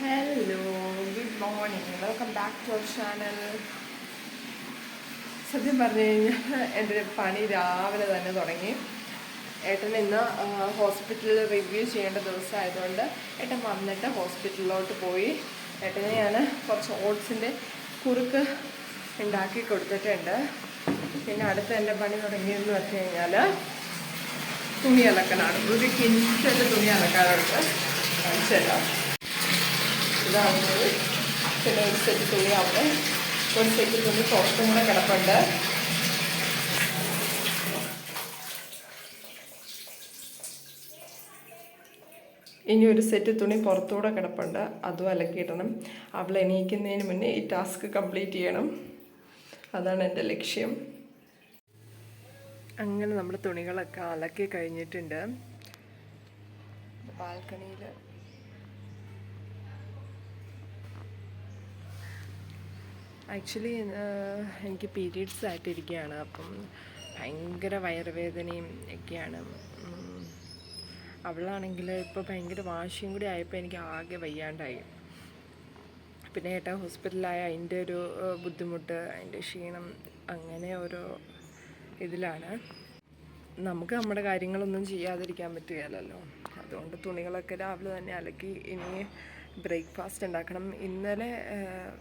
Hello good morning welcome back to our channel സത്യം പറഞ്ഞു കഴിഞ്ഞാൽ എന്റെ പണി രാവിലെ തന്നെ തുടങ്ങി. ഏട്ടൻ ഇന്ന് ഹോസ്പിറ്റലിൽ റിവ്യൂ ചെയ്യേണ്ട ദിവസമായതുകൊണ്ട് ഏട്ടൻ വന്നിട്ട് ഹോസ്പിറ്റലിലോട്ട് പോയി. ഏട്ടനെ ഞാൻ കുറച്ച് ഓട്സിന്റെ കുറുക്ക് ഉണ്ടാക്കി കൊടുത്തിട്ടുണ്ട്. പിന്നെ അടുത്ത എന്റെ പണി തുടങ്ങിയെന്ന് വെച്ച് കഴിഞ്ഞാൽ തുണി അലക്കലാണ്. ഒരു കിഞ്ചൽ തുണി അലക്കാനുണ്ട് കാണിച്ചു തരാം ഇതാണ് പിന്നെ ഒരു സെറ്റ് തുണി ആവട്ടെ ഒരു സെറ്റ് തുണി പുറത്തും കൂടെ കിടപ്പുണ്ട്. ഇനി ഒരു സെറ്റ് തുണി പുറത്തൂടെ കിടപ്പുണ്ട്. അതും അലക്കിയിടണം. അവൾ എണീക്കുന്നതിന് മുന്നേ ഈ ടാസ്ക് കംപ്ലീറ്റ് ചെയ്യണം. അതാണ് എന്റെ ലക്ഷ്യം. അങ്ങനെ നമ്മുടെ തുണികളൊക്കെ അലക്കി കഴിഞ്ഞിട്ടുണ്ട്. ബാൽക്കണിയിൽ ആക്ച്വലി എനിക്ക് പീരീഡ്സ് ആയിട്ടിരിക്കുകയാണ് അപ്പം ഭയങ്കര വയറുവേദനയും ഒക്കെയാണ്. അവളാണെങ്കിൽ ഇപ്പോൾ ഭയങ്കര വാശിയും കൂടി ആയപ്പോൾ എനിക്ക് ആകെ വയ്യാണ്ടായി. പിന്നെ ഏട്ടാ ഹോസ്പിറ്റലായ അതിന്റെ ഒരു ബുദ്ധിമുട്ട് അതിന്റെ ക്ഷീണം അങ്ങനെ ഓരോ ഇതിലാണ്. നമുക്ക് നമ്മുടെ കാര്യങ്ങളൊന്നും ചെയ്യാതിരിക്കാൻ പറ്റുകയില്ലല്ലോ. അതുകൊണ്ട് തുണികളൊക്കെ രാവിലെ തന്നെ അലക്കി ഇനി ബ്രേക്ക്ഫാസ്റ്റ് ഉണ്ടാക്കണം. ഇന്നലെ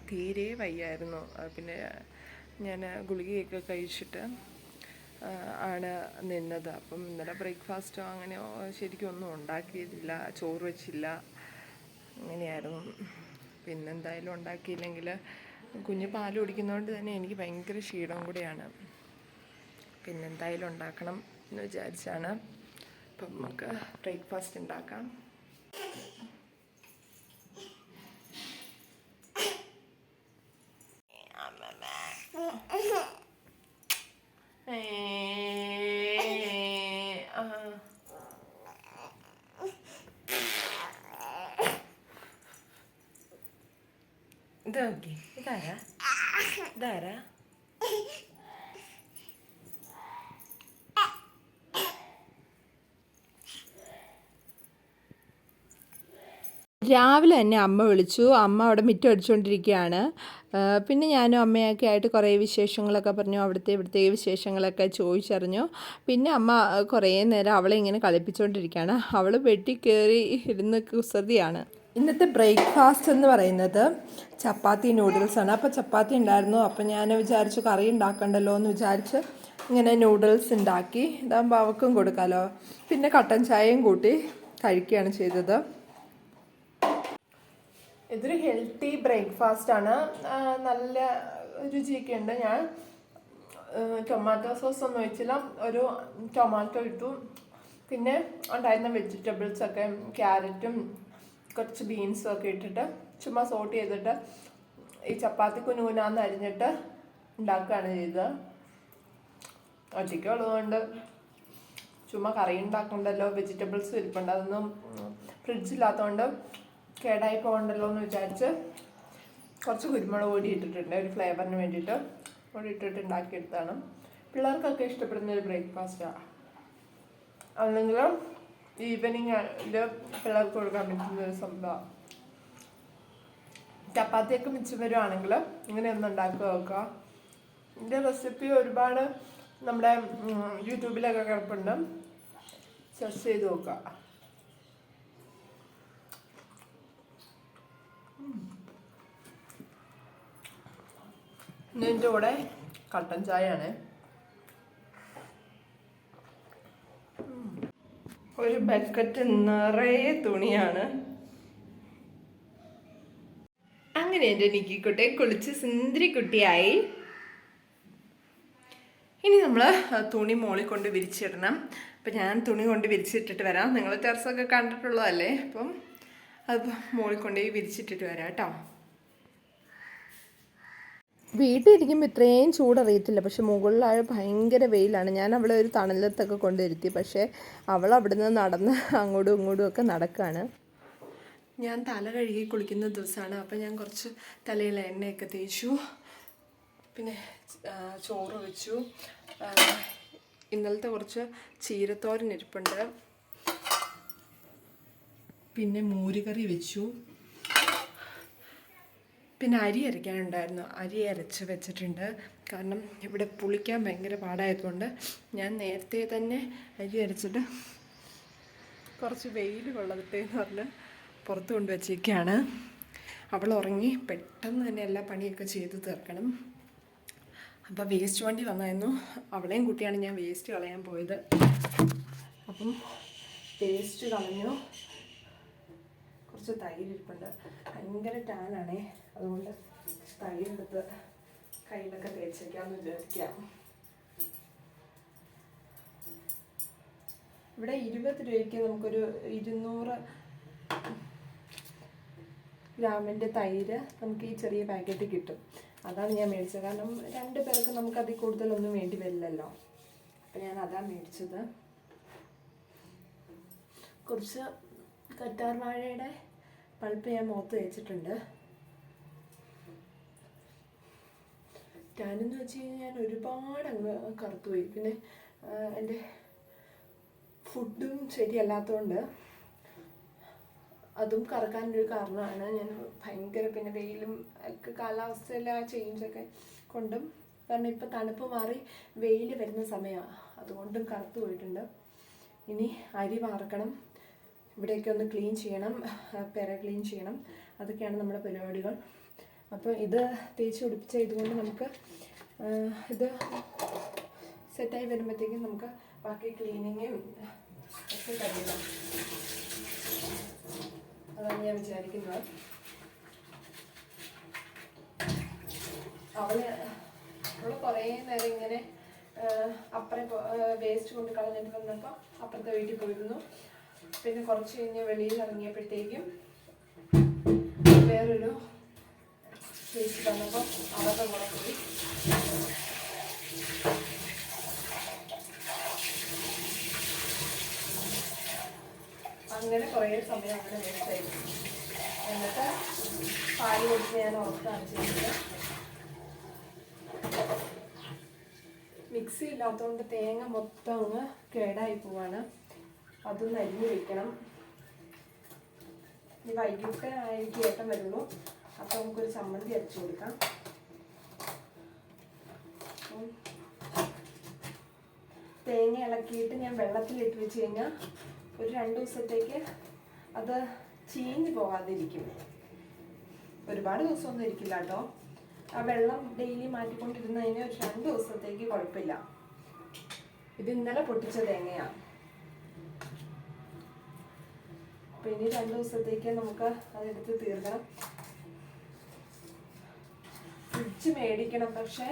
തീരെ വയ്യായിരുന്നു. പിന്നെ ഞാൻ ഗുളികയൊക്കെ കഴിച്ചിട്ട് ആണ് നിന്നത്. അപ്പം ഇന്നലെ ബ്രേക്ക്ഫാസ്റ്റോ അങ്ങനെയോ ശരിക്കും ഒന്നും ഉണ്ടാക്കിയതില്ല ചോറ് വെച്ചില്ല. അങ്ങനെയായിരുന്നു. പിന്നെന്തായാലും ഉണ്ടാക്കിയില്ലെങ്കിൽ കുഞ്ഞ് പാൽ കുടിക്കുന്നതുകൊണ്ട് തന്നെ എനിക്ക് ഭയങ്കര ക്ഷീണം കൂടിയാണ്. പിന്നെന്തായാലും ഉണ്ടാക്കണം എന്ന് വിചാരിച്ചാണ്. അപ്പം നമുക്ക് ബ്രേക്ക്ഫാസ്റ്റ് ഉണ്ടാക്കാം ആ ഇത് നോക്കി ഇതാരാ? ഇതാരാ? രാവിലെ തന്നെ അമ്മ വിളിച്ചു. അമ്മ അവിടെ മിറ്റം അടിച്ചുകൊണ്ടിരിക്കുകയാണ് പിന്നെ ഞാനും അമ്മയൊക്കെ ആയിട്ട് കുറേ വിശേഷങ്ങളൊക്കെ പറഞ്ഞു. അവിടുത്തെ ഇവിടുത്തെ വിശേഷങ്ങളൊക്കെ ചോദിച്ചറിഞ്ഞു. പിന്നെ അമ്മ കുറേ നേരം അവളെ ഇങ്ങനെ കളിപ്പിച്ചുകൊണ്ടിരിക്കുകയാണ് അവൾ വെട്ടി കയറി ഇരുന്ന് കുസൃതിയാണ്. ഇന്നത്തെ ബ്രേക്ക്ഫാസ്റ്റ് എന്ന് പറയുന്നത് ചപ്പാത്തി നൂഡിൽസാണ് അപ്പോൾ ചപ്പാത്തി ഉണ്ടായിരുന്നു. അപ്പോൾ ഞാൻ വിചാരിച്ചു കറി ഉണ്ടാക്കണ്ടല്ലോ എന്ന് വിചാരിച്ച് ഇങ്ങനെ നൂഡിൽസ് ഉണ്ടാക്കി. ഇതാകുമ്പോൾ അവൾക്കും കൊടുക്കാമല്ലോ പിന്നെ കട്ടൻ ചായയും കൂട്ടി കഴിക്കുകയാണ് ചെയ്തത്. ഇതൊരു ഹെൽത്തി ബ്രേക്ക്ഫാസ്റ്റ് ആണ്. നല്ല രുചിയൊക്കെ ഉണ്ട്. ഞാൻ ടൊമാറ്റോ സോസ് ഒന്നും വെച്ചില്ല ഒരു ടൊമാറ്റോ ഇട്ടു. പിന്നെ ഉണ്ടായിരുന്ന വെജിറ്റബിൾസ് ഒക്കെ ക്യാരറ്റും കുറച്ച് ബീൻസും ഒക്കെ ഇട്ടിട്ട് ചുമ്മാ സോട്ട് ചെയ്തിട്ട് ഈ ചപ്പാത്തി കുനുകുനാന്ന് അരിഞ്ഞിട്ട് ഉണ്ടാക്കുകയാണ് ചെയ്തത്. ഒറ്റയ്ക്ക് ഉള്ളതുകൊണ്ട് ചുമ്മാ കറി ഉണ്ടാക്കണ്ടല്ലോ വെജിറ്റബിൾസ് ഇരിപ്പുണ്ട് അതൊന്നും ഫ്രിഡ്ജില്ലാത്തതുകൊണ്ട് കേടായി പോകണ്ടല്ലോ എന്ന് വിചാരിച്ച് കുറച്ച് കുരുമുളക് പൊടി ഇട്ടിട്ടുണ്ട് ഒരു ഫ്ലേവറിന് വേണ്ടിയിട്ട്. പൊടി ഇട്ടിട്ട് ഉണ്ടാക്കിയെടുത്താണ് പിള്ളേർക്കൊക്കെ ഇഷ്ടപ്പെടുന്ന ഒരു ബ്രേക്ക്ഫാസ്റ്റാണ് അല്ലെങ്കിൽ ഈവനിങ് പിള്ളേർക്ക് കൊടുക്കാൻ പറ്റുന്ന ഒരു സംഭവം. ചപ്പാത്തിയൊക്കെ മിച്ചം വരുവാണെങ്കിൽ ഇങ്ങനെ ഒന്ന് ഉണ്ടാക്കി നോക്കുക. ഇതിന്റെ റെസിപ്പി ഒരുപാട് നമ്മുടെ യൂട്യൂബിലൊക്കെ കിടപ്പുണ്ട്. സെർച്ച് ചെയ്ത് നോക്കുക. ഇതിന്റെ കൂടെ കട്ടൻ ചായയാണ്. ഒരു ബക്കറ്റ് നിറയെ തുണിയാണ്. അങ്ങനെ എന്റെ നിക്കിക്കുട്ടി കുളിച്ച് സുന്ദരിക്കുട്ടിയായി. ഇനി നമ്മൾ തുണി മോളിൽ കൊണ്ട് വിരിച്ചിടണം. അപ്പം ഞാൻ തുണി കൊണ്ട് വിരിച്ചിട്ടിട്ട് വരാം. നിങ്ങൾ ടെറസൊക്കെ കണ്ടിട്ടുള്ളതല്ലേ? അപ്പം അത് മോളിൽ കൊണ്ട് വിരിച്ചിട്ടിട്ട് വരാം കേട്ടോ. വീട്ടിലിരിക്കുമ്പോൾ ഇത്രയും ചൂടറിയത്തില്ല. പക്ഷെ മുകളിലായ ഭയങ്കര വെയിലാണ്. ഞാൻ അവളെ ഒരു തണലത്തൊക്കെ കൊണ്ടിരുത്തി പക്ഷേ അവൾ അവിടുന്ന് നടന്ന് അങ്ങോട്ടും ഇങ്ങോട്ടും ഒക്കെ നടക്കുകയാണ് ഞാൻ തല കഴുകി കുളിക്കുന്ന ദിവസമാണ്. അപ്പം ഞാൻ കുറച്ച് തലയിൽ എണ്ണയൊക്കെ തേച്ചു. പിന്നെ ചോറ് വെച്ചു. ഇന്നലത്തെ കുറച്ച് ചീരത്തോരൻ ഇരിപ്പുണ്ട്. പിന്നെ മോരുകറി വെച്ചു. പിന്നെ അരി അരയ്ക്കാനുണ്ടായിരുന്നു അരി അരച്ച് വെച്ചിട്ടുണ്ട്. കാരണം ഇവിടെ പുളിക്കാൻ ഭയങ്കര പാടായതുകൊണ്ട് ഞാൻ നേരത്തെ തന്നെ അരി അരച്ചിട്ട് കുറച്ച് വെയിൽ കൊള്ളട്ടെ എന്ന് പറഞ്ഞ് പുറത്ത് കൊണ്ടുവച്ചേക്കാണ് അവൾ ഉറങ്ങി പെട്ടെന്ന് തന്നെ എല്ലാ പണിയൊക്കെ ചെയ്ത് തീർക്കണം. അപ്പോൾ വേസ്റ്റ് വണ്ടി വന്നായിരുന്നു. അവളെയും കുട്ടിയാണ് ഞാൻ വേസ്റ്റ് കളയാൻ പോയത്. അപ്പം വേസ്റ്റ് കളഞ്ഞു. കുറച്ച് തൈര് ഇരിപ്പുണ്ട്. ഭയങ്കര ടാനാണേ അതുകൊണ്ട് തൈരെടുത്ത് കയ്യിലൊക്കെ തേച്ചേക്കാമെന്ന് വിചാരിക്കാം. ഇവിടെ ഇരുപത് രൂപയ്ക്ക് നമുക്കൊരു ഇരുന്നൂറ് ഗ്രാമിന്റെ തൈര് നമുക്ക് ഈ ചെറിയ പാക്കറ്റ് കിട്ടും. അതാണ് ഞാൻ മേടിച്ചത്. കാരണം രണ്ട് പേർക്ക് നമുക്ക് അതിൽ കൂടുതലൊന്നും വേണ്ടി വരില്ലല്ലോ. അപ്പം ഞാൻ അതാണ് മേടിച്ചത്. കുറച്ച് കറ്റാർ വാഴയുടെ പൾപ്പ് ഞാൻ മുഖത്ത് വെച്ചിട്ടുണ്ട്. ടാനെന്ന് വെച്ച് കഴിഞ്ഞാൽ ഞാൻ ഒരുപാട് അങ്ങ് കറുത്തുപോയി പിന്നെ എന്റെ ഫുഡും ശരിയല്ലാത്തതുകൊണ്ട് അതും കറക്കാനൊരു കാരണമാണ്. ഞാൻ ഭയങ്കര പിന്നെ വെയിലും ഒക്കെ കാലാവസ്ഥയിലെ ആ ചേഞ്ചൊക്കെ കൊണ്ടും കാരണം ഇപ്പോൾ തണുപ്പ് മാറി വെയിൽ വരുന്ന സമയമാണ് അതുകൊണ്ടും കറുത്തു പോയിട്ടുണ്ട്. ഇനി അരി വാർക്കണം. ഇവിടെയൊക്കെ ഒന്ന് ക്ലീൻ ചെയ്യണം പെര ക്ലീൻ ചെയ്യണം. അതൊക്കെയാണ് നമ്മുടെ പരിപാടികൾ. അപ്പോൾ ഇത് തേച്ച് പിടിപ്പിച്ച ഇതുകൊണ്ട് നമുക്ക് ഇത് സെറ്റായി വരുമ്പോഴത്തേക്കും നമുക്ക് ബാക്കി ക്ലീനിങ്ങും ഒക്കെ കഴിയണം. അതാണ് ഞാൻ വിചാരിക്കുന്നത്. അവൾ അവൾ കുറേ നേരം ഇങ്ങനെ അപ്പുറം വേസ്റ്റ് കൊണ്ട് കളഞ്ഞിട്ട് വന്നപ്പോൾ അപ്പുറത്തെ വീട്ടിൽ പോയിരുന്നു. പിന്നെ കുറച്ച് കഴിഞ്ഞ് വെളിയിൽ ഇറങ്ങിയപ്പോഴത്തേക്കും വേറൊരു ചേച്ചി വന്നപ്പോൾ അവരുടെ കൂടെ പോയി അങ്ങനെ കുറേ സമയം അങ്ങനെ വേസ്റ്റായി എന്നിട്ട് പാൽ കൊടുത്ത് ഞാൻ ഓർത്താണ് ചെയ്യുന്നത് മിക്സി ഇല്ലാത്തതുകൊണ്ട് തേങ്ങ മൊത്തം അങ്ങ് കേടായി പോവാണ്. അതൊന്ന് അരിഞ്ഞ് വെക്കണം. ഇനി വൈകിട്ട് എനിക്ക് ഏട്ടം വരുള്ളൂ അപ്പോൾ നമുക്കൊരു ചമ്മന്തി അരച്ചു കൊടുക്കാം. തേങ്ങ ഇളക്കിയിട്ട് ഞാൻ വെള്ളത്തിലിട്ട് വെച്ച് കഴിഞ്ഞാൽ ഒരു രണ്ട് ദിവസത്തേക്ക് അത് ചീഞ്ഞ് പോകാതിരിക്കും. ഒരുപാട് ദിവസമൊന്നും ഇരിക്കില്ല കേട്ടോ. ആ വെള്ളം ഡെയിലി മാറ്റിക്കൊണ്ടിരുന്നതിന് ഒരു രണ്ട് ദിവസത്തേക്ക് കുഴപ്പമില്ല. ഇത് ഇന്നലെ പൊട്ടിച്ച തേങ്ങയാണ് അപ്പൊ ഇനി രണ്ട് ദിവസത്തേക്ക് നമുക്ക് അതെടുത്ത് തീർക്കണം. ഫ്രിഡ്ജ് മേടിക്കണം. പക്ഷേ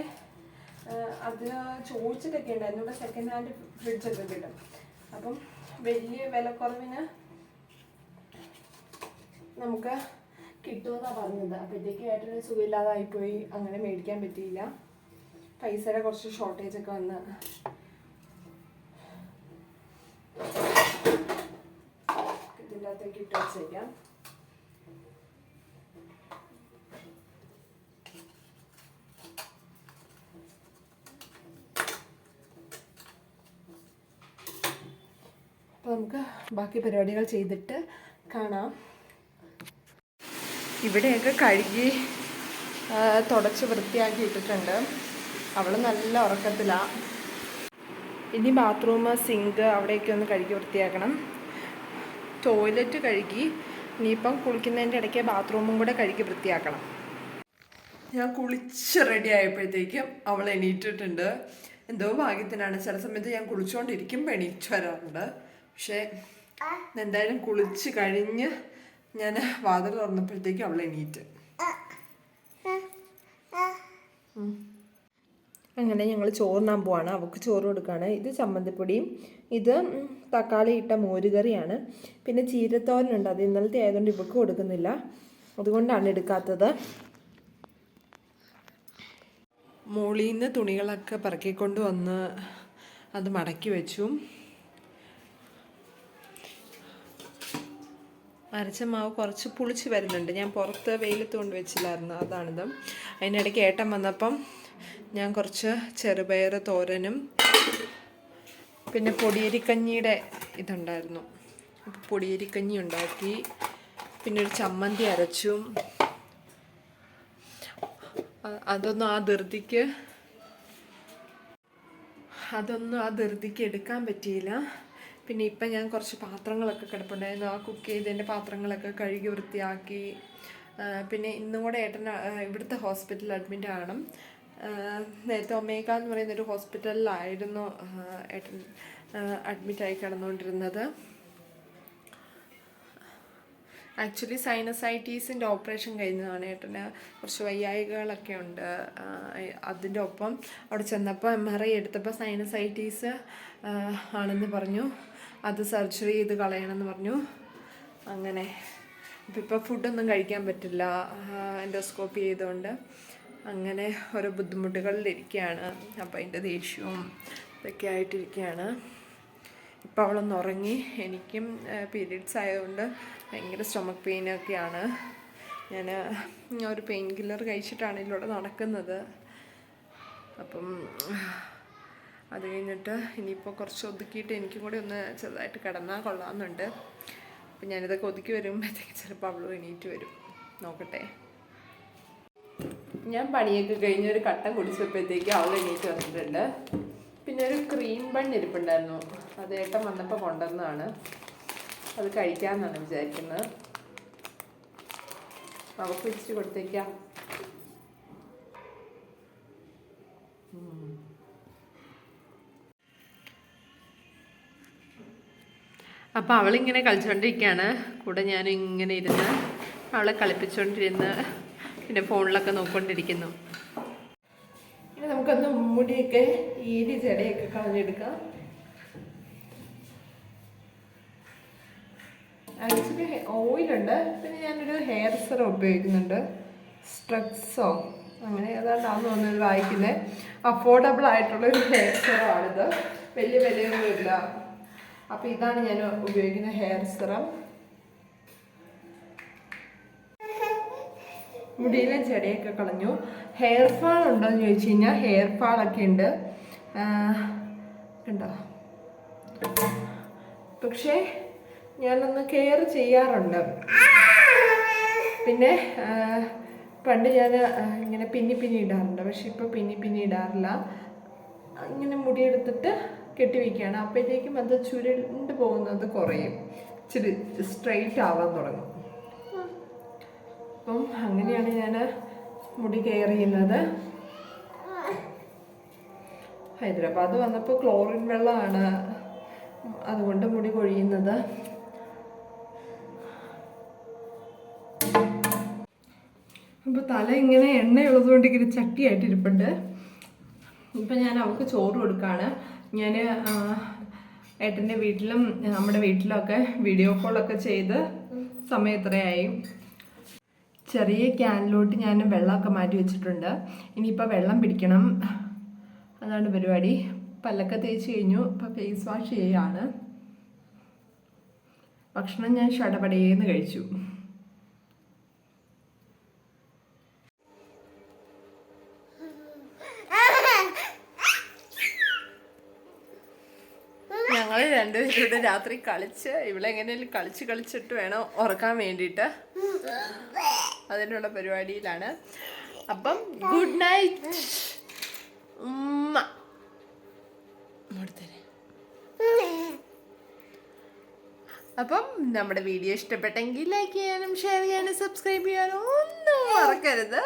അത് ചോദിച്ചിട്ടൊക്കെ ഉണ്ടായിരുന്നു. ഇവിടെ സെക്കൻഡ് ഹാൻഡ് ഫ്രിഡ്ജൊക്കെ കിട്ടും. അപ്പം വലിയ വിലക്കുറവിന് നമുക്ക് കിട്ടുമെന്നാണ് പറഞ്ഞത്. അപ്പോഴത്തേക്ക് ഏട്ടന് സുഖമില്ലാതായിപ്പോയി. അങ്ങനെ മേടിക്കാൻ പറ്റിയില്ല. പൈസയുടെ കുറച്ച് ഷോർട്ടേജ് ഒക്കെ വന്ന് അകത്തേക്ക് ഇട്ട് വെച്ചേക്കാം. അപ്പോൾ നമുക്ക് ബാക്കി പരിപാടികൾ ചെയ്തിട്ട് കാണാം. ഇവിടെയൊക്കെ കഴുകി തുടച്ച് വൃത്തിയാക്കി ഇട്ടിട്ടുണ്ട്. അവൾ നല്ല ഉറക്കത്തിലാണ് ഇനി ബാത്റൂം സിങ്ക് അവിടെയൊക്കെ ഒന്ന് കഴുകി വൃത്തിയാക്കണം. ടോയ്ലറ്റ് കഴുകി ഇനിയിപ്പം കുളിക്കുന്നതിന്റെ ഇടയ്ക്ക് ബാത്റൂമും കൂടെ കഴുകി വൃത്തിയാക്കണം. ഞാൻ കുളിച്ച് റെഡി ആയപ്പോഴത്തേക്കും അവൾ എണീറ്റിട്ടുണ്ട്. എന്തോ ഭാഗ്യത്തിനാണ്. ചില സമയത്ത് ഞാൻ കുളിച്ചുകൊണ്ടിരിക്കുമ്പോൾ എണീറ്റ് വരാറുണ്ട്. പക്ഷേ എന്തായാലും കുളിച്ച് കഴിഞ്ഞ് ഞാൻ വാതിൽ തുറന്നപ്പോഴത്തേക്കും അവൾ എണീറ്റ്. ഉം. അങ്ങനെ ഞങ്ങൾ ചോറിനാൻ പോവാണ് അവൾക്ക് ചോറ് കൊടുക്കുകയാണ് ഇത് ചമ്മന്തിപ്പൊടിയും ഇത് തക്കാളി ഇട്ട മോരുകറിയാണ്. പിന്നെ ചീരത്തോരനുണ്ട്. അത് ഇന്നലത്തെ ആയതുകൊണ്ട് ഇവൾക്ക് കൊടുക്കുന്നില്ല. അതുകൊണ്ടാണ് എടുക്കാത്തത്. മോളിൽ നിന്ന് തുണികളൊക്കെ പറക്കിക്കൊണ്ട് വന്ന് അത് മടക്കി വെച്ചു. അരച്ച മാവ് കുറച്ച് പുളിച്ച് വരുന്നുണ്ട്. ഞാൻ പുറത്ത് വെയിലത്ത് കൊണ്ട് വെച്ചില്ലായിരുന്നു. അതാണിത്. അതിനിടയ്ക്ക് ഏട്ടൻ വന്നപ്പം ഞാൻ കുറച്ച് ചെറുപയർ തോരനും പിന്നെ പൊടിയരിക്കഞ്ഞിയുടെ ഇതുണ്ടായിരുന്നു. പൊടിയരിക്കഞ്ഞി ഉണ്ടാക്കി പിന്നെ ഒരു ചമ്മന്തി അരച്ചു. അതൊന്നും ആ ധൃതിക്ക് അതൊന്നും ആ ധൃതിക്ക് എടുക്കാൻ പറ്റിയില്ല. പിന്നെ ഇപ്പം ഞാൻ കുറച്ച് പാത്രങ്ങളൊക്കെ കിടപ്പുണ്ടായിരുന്നു. ആ കുക്ക് ചെയ്തതിന്റെ പാത്രങ്ങളൊക്കെ കഴുകി വൃത്തിയാക്കി. പിന്നെ ഇന്നും കൂടെ ഏട്ടൻ ഇവിടുത്തെ ഹോസ്പിറ്റലിൽ അഡ്മിറ്റ് ആകണം നേരത്തെ ഒമേഗ എന്ന് പറയുന്ന ഒരു ഹോസ്പിറ്റലിലായിരുന്നു ഏട്ടൻ അഡ്മിറ്റായി കിടന്നുകൊണ്ടിരുന്നത്. ആക്ച്വലി സൈനസൈറ്റീസിന്റെ ഓപ്പറേഷൻ കഴിഞ്ഞതാണ്. ഏട്ടന് കുറച്ച് വയ്യായികകളൊക്കെ ഉണ്ട്. അതിന്റെ ഒപ്പം അവിടെ ചെന്നപ്പോൾ എം ആർ ഐ എടുത്തപ്പോൾ സൈനസൈറ്റീസ് ആണെന്ന് പറഞ്ഞു. അത് സർജറി ചെയ്ത് കളയണമെന്ന് പറഞ്ഞു. അങ്ങനെ. അപ്പം ഇപ്പോൾ ഫുഡൊന്നും കഴിക്കാൻ പറ്റില്ല. എൻഡോസ്കോപ്പി ചെയ്തുകൊണ്ട് അങ്ങനെ ഓരോ ബുദ്ധിമുട്ടുകളിലിരിക്കുകയാണ്. അപ്പോൾ അതിന്റെ ദേഷ്യവും ഇതൊക്കെ ആയിട്ടിരിക്കുകയാണ്. ഇപ്പോൾ അവളൊന്ന് ഉറങ്ങി. എനിക്കും പീരീഡ്സ് ആയതുകൊണ്ട് ഭയങ്കര സ്റ്റൊമക്ക് പെയിനൊക്കെയാണ്. ഞാൻ ഒരു പെയിൻ കില്ലർ കഴിച്ചിട്ടാണ് ഇതിലൂടെ നടക്കുന്നത്. അപ്പം അത് കഴിഞ്ഞിട്ട് ഇനിയിപ്പോൾ കുറച്ച് ഒതുക്കിയിട്ട് എനിക്കും കൂടി ഒന്ന് ചെറുതായിട്ട് കിടന്നാൽ കൊള്ളാമെന്നുണ്ട്. അപ്പം ഞാനിതൊക്കെ ഒതുക്കി വരുമ്പോഴത്തേക്ക് ചിലപ്പോൾ അവളും എണീറ്റ് വരും. നോക്കട്ടെ. ഞാൻ പണിയൊക്കെ കഴിഞ്ഞ ഒരു കട്ടൻ കുടിച്ചപ്പോഴത്തേക്ക് അവൾ എണീറ്റ് വന്നിട്ടുണ്ട്. പിന്നെ ഒരു ക്രീം ബൺ ഇരിപ്പുണ്ടായിരുന്നു. അത് ഏട്ടൻ വന്നപ്പോൾ കൊണ്ടുവന്നതാണ്. അത് കഴിക്കാമെന്നാണ് വിചാരിക്കുന്നത്. അവൾക്ക് ഇച്ചിരി കൊടുത്തേക്കാം. അപ്പോൾ അവളിങ്ങനെ കളിച്ചുകൊണ്ടിരിക്കുകയാണ് കൂടെ ഞാൻ ഇങ്ങനെ ഇരുന്ന് അവളെ കളിപ്പിച്ചുകൊണ്ടിരുന്ന് പിന്നെ ഫോണിലൊക്കെ നോക്കിക്കൊണ്ടിരിക്കുന്നു ഇനി നമുക്കൊന്ന് മുടിയൊക്കെ ഈരി ജടയൊക്കെ കളഞ്ഞെടുക്കാം. ആക്ച്വലി ഓയിലുണ്ട്. പിന്നെ ഞാനൊരു ഹെയർ സെറം ഉപയോഗിക്കുന്നുണ്ട്. സ്ട്രക്സോ അങ്ങനെ ഏതാണ്ടാന്ന് തോന്നുന്നത് വായിക്കുന്നത് അഫോർഡബിൾ ആയിട്ടുള്ള ഒരു ഹെയർ സെറമാണിത്. വലിയ വിലയൊന്നുമില്ല. അപ്പോൾ ഇതാണ് ഞാൻ ഉപയോഗിക്കുന്ന ഹെയർ സെറം. മുടിയിലെ ചെടിയൊക്കെ കളഞ്ഞു. ഹെയർ ഫാൾ ഉണ്ടോ എന്ന് ചോദിച്ചു കഴിഞ്ഞാൽ ഹെയർ ഫാൾ ഒക്കെ ഉണ്ട്. ഉണ്ടോ പക്ഷേ ഞാനൊന്ന് കെയർ ചെയ്യാറുണ്ട്. പിന്നെ പണ്ട് ഞാൻ ഇങ്ങനെ പിന്നി പിന്നി ഇടാറുണ്ട്. പക്ഷെ ഇപ്പോൾ പിന്നി പിന്നി ഇടാറില്ല. ഇങ്ങനെ മുടിയെടുത്തിട്ട് കെട്ടി വയ്ക്കുകയാണ് അപ്പോഴത്തേക്കും അത് ചുരുണ്ട് പോകുന്നത് കുറയും. ഇച്ചിരി സ്ട്രെയിറ്റ് ആവാൻ തുടങ്ങും. മുടി കെയർ ചെയ്യുന്നത്? ഹൈദരാബാദ് വന്നപ്പോൾ ക്ലോറിൻ വെള്ളമാണ്. അതുകൊണ്ട് മുടി കൊഴിയുന്നത്. അപ്പോൾ തല ഇങ്ങനെ എണ്ണയുള്ളതുകൊണ്ട് ഇങ്ങനെ ചട്ടിയായിട്ട് ഇരിപ്പുണ്ട്. ഇപ്പം ഞാൻ അവൾക്ക് ചോറ് കൊടുക്കുകയാണ് ഞാൻ ഏട്ടന്റെ വീട്ടിലും നമ്മുടെ വീട്ടിലൊക്കെ വീഡിയോ കോളൊക്കെ ചെയ്ത് സമയം എത്രയായി ചെറിയ ക്യാനിലോട്ട് ഞാൻ വെള്ളമൊക്കെ മാറ്റി വെച്ചിട്ടുണ്ട്. ഇനിയിപ്പോൾ വെള്ളം പിടിക്കണം. അതാണ് പരിപാടി. പല്ലൊക്കെ തേച്ച് കഴിഞ്ഞു. ഇപ്പോൾ ഫേസ് വാഷ് ചെയ്യുകയാണ് ഭക്ഷണം ഞാൻ ഷടപടയേന്ന് കഴിച്ചു. ഞങ്ങൾ രണ്ടുപേരുടെ രാത്രി കളിച്ച് ഇവിടെ എങ്ങനെയും കളിച്ച് കളിച്ചിട്ട് വേണം ഉറക്കാൻ വേണ്ടിയിട്ട്. അതിനുള്ള പരിപാടിയിലാണ്. അപ്പം ഗുഡ് നൈറ്റ് അപ്പം നമ്മുടെ വീഡിയോ ഇഷ്ടപ്പെട്ടെങ്കിൽ ലൈക്ക് ചെയ്യാനും ഷെയർ ചെയ്യാനും സബ്സ്ക്രൈബ് ചെയ്യാനും ഒന്നും മറക്കരുത്.